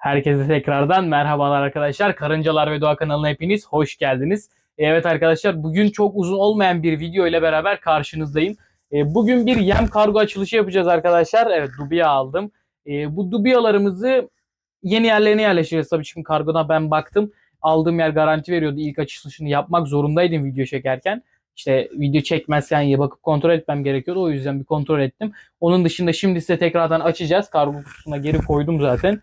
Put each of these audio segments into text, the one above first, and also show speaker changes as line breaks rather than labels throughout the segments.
Herkese tekrardan merhabalar arkadaşlar. Karıncalar ve Doğa kanalına hepiniz hoş geldiniz. Evet arkadaşlar bugün çok uzun olmayan bir video ile beraber karşınızdayım. E, Bugün bir yem kargo açılışı yapacağız arkadaşlar. Evet dubiya aldım. E, Bu dubiyalarımızı yeni yerlerine yerleştireceğiz. Tabii şimdi kargoda ben baktım. Aldığım yer garanti veriyordu. İlk açılışını yapmak zorundaydım video çekerken. İşte video çekmezken ya bakıp kontrol etmem gerekiyordu. O yüzden bir kontrol ettim. Onun dışında şimdi size tekrardan açacağız. Kargo kutusuna geri koydum zaten.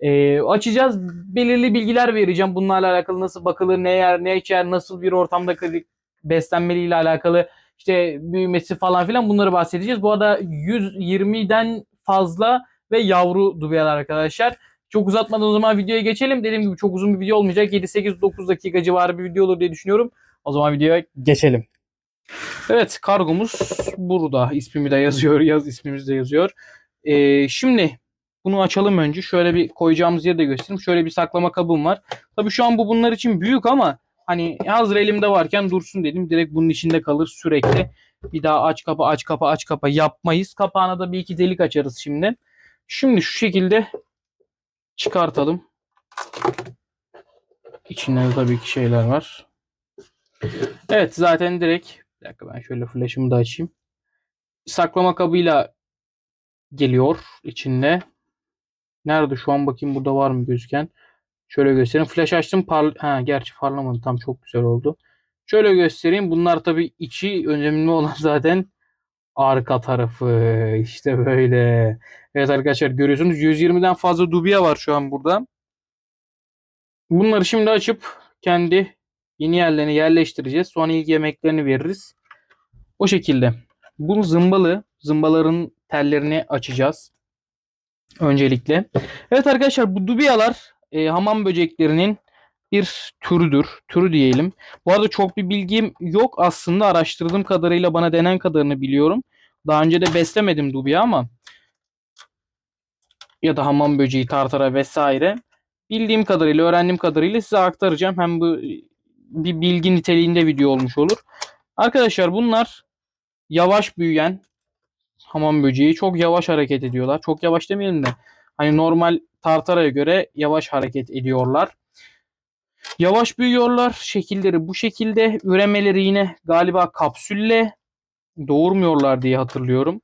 Ee, açacağız. Belirli bilgiler vereceğim. Bunlarla alakalı nasıl bakılır, ne yer, ne içer, nasıl bir ortamda beslenmeliyle alakalı işte büyümesi falan filan bunları bahsedeceğiz. Bu arada 120'den fazla ve yavru dubiyalar arkadaşlar. Çok uzatmadan o zaman videoya geçelim. Dediğim gibi çok uzun bir video olmayacak. 7-8-9 dakika civarı bir video olur diye düşünüyorum. O zaman videoya geçelim. Evet kargomuz burada. İsmimi de yazıyor. Yaz ismimiz de yazıyor. Ee, şimdi bunu açalım önce. Şöyle bir koyacağımız yeri de göstereyim. Şöyle bir saklama kabım var. Tabii şu an bu bunlar için büyük ama hani hazır elimde varken dursun dedim. Direkt bunun içinde kalır sürekli. Bir daha aç kapa aç kapa aç kapa yapmayız. Kapağına da bir iki delik açarız şimdi. Şimdi şu şekilde çıkartalım. İçinde de tabii ki şeyler var. Evet zaten direkt bir dakika ben şöyle flash'ımı da açayım. Saklama kabıyla geliyor içinde. Nerede şu an bakayım burada var mı gözüken? Şöyle göstereyim. Flash açtım. Par ha gerçi parlamadı. Tam çok güzel oldu. Şöyle göstereyim. Bunlar tabii içi önemli olan zaten arka tarafı. İşte böyle. Evet arkadaşlar görüyorsunuz 120'den fazla dubiya var şu an burada. Bunları şimdi açıp kendi yeni yerlerine yerleştireceğiz. Sonra ilk yemeklerini veririz. O şekilde. Bu zımbalı. Zımbaların tellerini açacağız. Öncelikle. Evet arkadaşlar bu dubiyalar e, hamam böceklerinin bir türüdür. Türü diyelim. Bu arada çok bir bilgim yok aslında. Araştırdığım kadarıyla bana denen kadarını biliyorum. Daha önce de beslemedim dubiya ama ya da hamam böceği, tartara vesaire. Bildiğim kadarıyla, öğrendiğim kadarıyla size aktaracağım. Hem bu bir bilgi niteliğinde video olmuş olur. Arkadaşlar bunlar yavaş büyüyen hamam böceği çok yavaş hareket ediyorlar. Çok yavaş demeyelim de hani normal tartaraya göre yavaş hareket ediyorlar. Yavaş büyüyorlar. Şekilleri bu şekilde. Üremeleri yine galiba kapsülle doğurmuyorlar diye hatırlıyorum.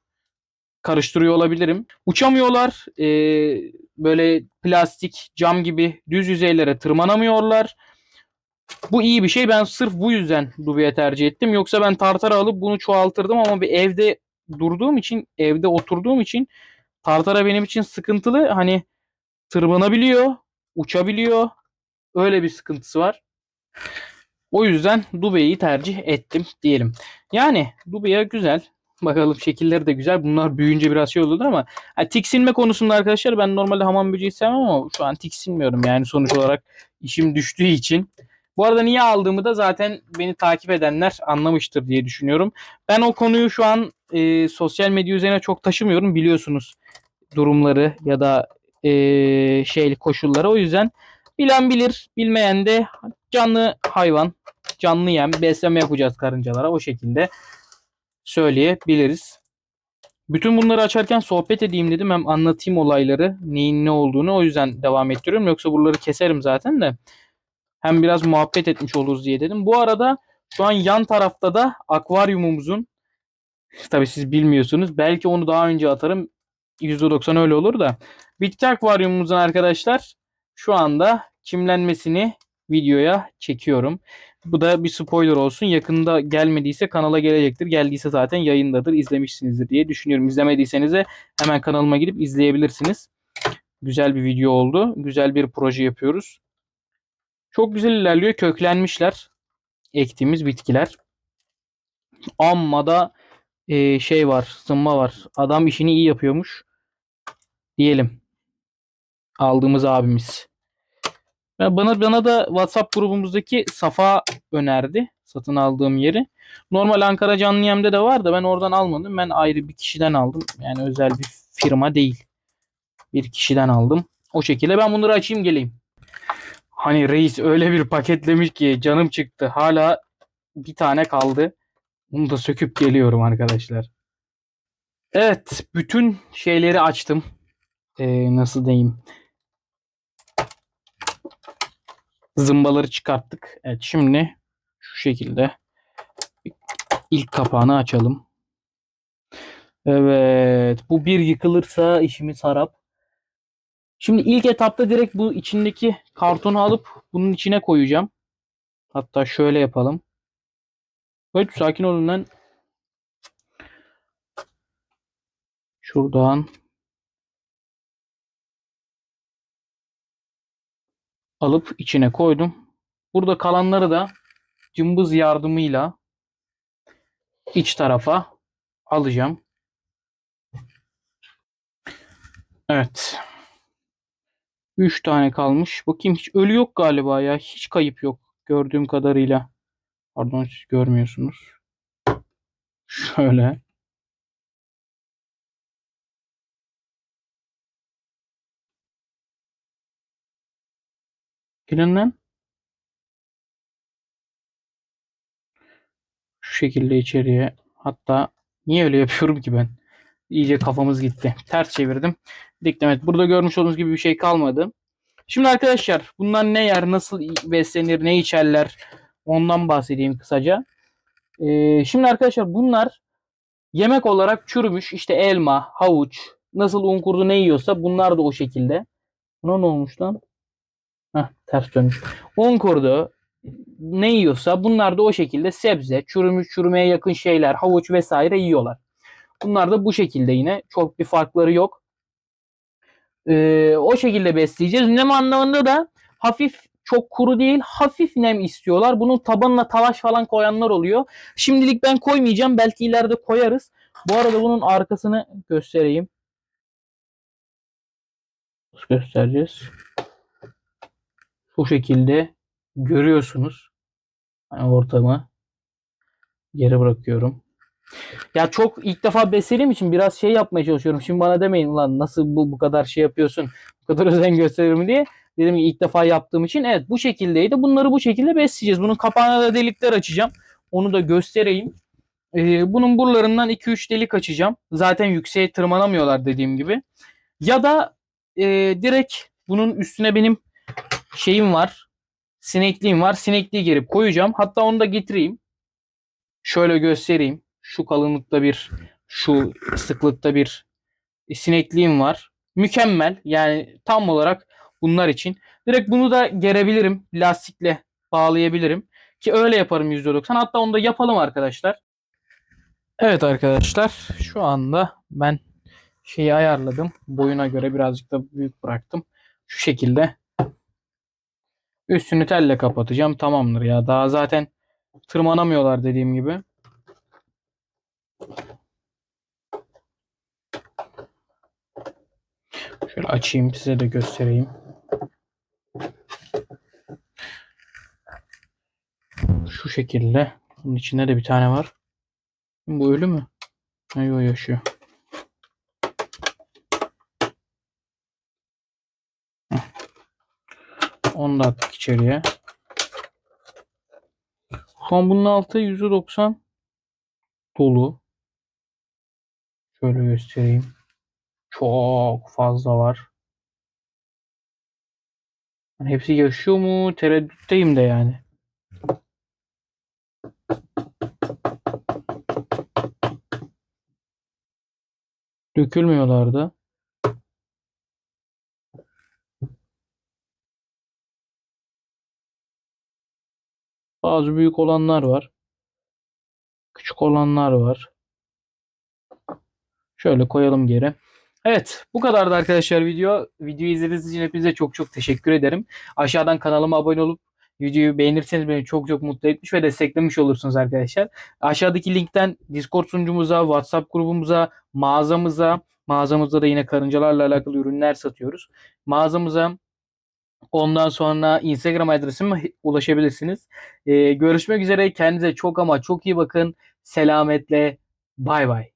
Karıştırıyor olabilirim. Uçamıyorlar. Ee, böyle plastik, cam gibi düz yüzeylere tırmanamıyorlar. Bu iyi bir şey. Ben sırf bu yüzden Dubi'ye tercih ettim. Yoksa ben tartara alıp bunu çoğaltırdım ama bir evde durduğum için, evde oturduğum için tartara benim için sıkıntılı. Hani tırmanabiliyor, uçabiliyor. Öyle bir sıkıntısı var. O yüzden Dubai'yi tercih ettim diyelim. Yani Dubai güzel. Bakalım şekilleri de güzel. Bunlar büyüyünce biraz şey olur ama ha, tiksinme konusunda arkadaşlar ben normalde hamam böceği sevmem ama şu an tiksinmiyorum yani sonuç olarak işim düştüğü için. Bu arada niye aldığımı da zaten beni takip edenler anlamıştır diye düşünüyorum. Ben o konuyu şu an e, sosyal medya üzerine çok taşımıyorum biliyorsunuz durumları ya da e, şey koşulları. O yüzden bilen bilir, bilmeyen de canlı hayvan, canlı yem, besleme yapacağız karıncalara o şekilde söyleyebiliriz. Bütün bunları açarken sohbet edeyim dedim. Hem anlatayım olayları, neyin ne olduğunu. O yüzden devam ettiriyorum. Yoksa buraları keserim zaten de. Hem biraz muhabbet etmiş oluruz diye dedim. Bu arada şu an yan tarafta da akvaryumumuzun tabii siz bilmiyorsunuz. Belki onu daha önce atarım. %90 öyle olur da. Bitki akvaryumumuzun arkadaşlar şu anda çimlenmesini videoya çekiyorum. Bu da bir spoiler olsun. Yakında gelmediyse kanala gelecektir. Geldiyse zaten yayındadır. izlemişsinizdir diye düşünüyorum. İzlemediyseniz de hemen kanalıma gidip izleyebilirsiniz. Güzel bir video oldu. Güzel bir proje yapıyoruz. Çok güzel ilerliyor. Köklenmişler. Ektiğimiz bitkiler. Amma da e, şey var. Zımba var. Adam işini iyi yapıyormuş. Diyelim. Aldığımız abimiz. Bana bana da WhatsApp grubumuzdaki Safa önerdi satın aldığım yeri. Normal Ankara Canlı Yem'de de var da ben oradan almadım. Ben ayrı bir kişiden aldım. Yani özel bir firma değil. Bir kişiden aldım. O şekilde ben bunları açayım geleyim. Hani reis öyle bir paketlemiş ki canım çıktı. Hala bir tane kaldı. Bunu da söküp geliyorum arkadaşlar. Evet, bütün şeyleri açtım. Ee, nasıl diyeyim? Zımbaları çıkarttık. Evet şimdi şu şekilde ilk kapağını açalım. Evet bu bir yıkılırsa işimiz harap. Şimdi ilk etapta direkt bu içindeki kartonu alıp bunun içine koyacağım. Hatta şöyle yapalım. Evet sakin olun lan. Şuradan alıp içine koydum. Burada kalanları da cımbız yardımıyla iç tarafa alacağım. Evet. 3 tane kalmış. Bakayım hiç ölü yok galiba ya. Hiç kayıp yok gördüğüm kadarıyla. Pardon siz görmüyorsunuz. Şöyle. Gelin lan. Şu şekilde içeriye. Hatta niye öyle yapıyorum ki ben? İyice kafamız gitti. Ters çevirdim. Diktim. Evet, burada görmüş olduğunuz gibi bir şey kalmadı. Şimdi arkadaşlar bunlar ne yer, nasıl beslenir, ne içerler ondan bahsedeyim kısaca. Ee, şimdi arkadaşlar bunlar yemek olarak çürümüş işte elma, havuç, nasıl un kurdu ne yiyorsa bunlar da o şekilde. Buna ne olmuş lan? Heh, ters dönmüş. Un kurdu ne yiyorsa bunlar da o şekilde sebze, çürümüş, çürümeye yakın şeyler, havuç vesaire yiyorlar. Bunlar da bu şekilde yine. Çok bir farkları yok. Ee, o şekilde besleyeceğiz. Nem anlamında da hafif çok kuru değil hafif nem istiyorlar. Bunun tabanına talaş falan koyanlar oluyor. Şimdilik ben koymayacağım. Belki ileride koyarız. Bu arada bunun arkasını göstereyim. Nasıl göstereceğiz? Bu şekilde görüyorsunuz. Yani ortamı geri bırakıyorum. Ya çok ilk defa beslediğim için biraz şey yapmaya çalışıyorum. Şimdi bana demeyin ulan nasıl bu bu kadar şey yapıyorsun, bu kadar özen gösteririm diye. Dedim ki ilk defa yaptığım için evet bu şekildeydi. Bunları bu şekilde besleyeceğiz. Bunun kapağına da delikler açacağım. Onu da göstereyim. Ee, bunun buralarından 2-3 delik açacağım. Zaten yükseğe tırmanamıyorlar dediğim gibi. Ya da e, direkt bunun üstüne benim şeyim var. Sinekliğim var. Sinekliği gerip koyacağım. Hatta onu da getireyim. Şöyle göstereyim. Şu kalınlıkta bir, şu sıklıkta bir sinekliğim var. Mükemmel. Yani tam olarak bunlar için. Direkt bunu da gerebilirim. Lastikle bağlayabilirim. Ki öyle yaparım %90. Hatta onu da yapalım arkadaşlar. Evet arkadaşlar. Şu anda ben şeyi ayarladım. Boyuna göre birazcık da büyük bıraktım. Şu şekilde. Üstünü telle kapatacağım. Tamamdır ya. Daha zaten tırmanamıyorlar dediğim gibi. Şöyle açayım size de göstereyim. Şu şekilde. Bunun içinde de bir tane var. Bu ölü mü? Yok yaşıyor. Onu da attık içeriye. Şu an bunun altı %90 dolu. Şöyle göstereyim. Çok fazla var. Yani hepsi yaşıyor mu? Tereddütteyim de yani. Dökülmüyorlar da. Bazı büyük olanlar var. Küçük olanlar var. Şöyle koyalım geri. Evet bu kadardı arkadaşlar video. Videoyu izlediğiniz için hepinize çok çok teşekkür ederim. Aşağıdan kanalıma abone olup videoyu beğenirseniz beni çok çok mutlu etmiş ve desteklemiş olursunuz arkadaşlar. Aşağıdaki linkten Discord sunucumuza, WhatsApp grubumuza, mağazamıza, mağazamızda da yine karıncalarla alakalı ürünler satıyoruz. Mağazamıza Ondan sonra Instagram adresime ulaşabilirsiniz. Ee, görüşmek üzere. Kendinize çok ama çok iyi bakın. Selametle. Bay bay.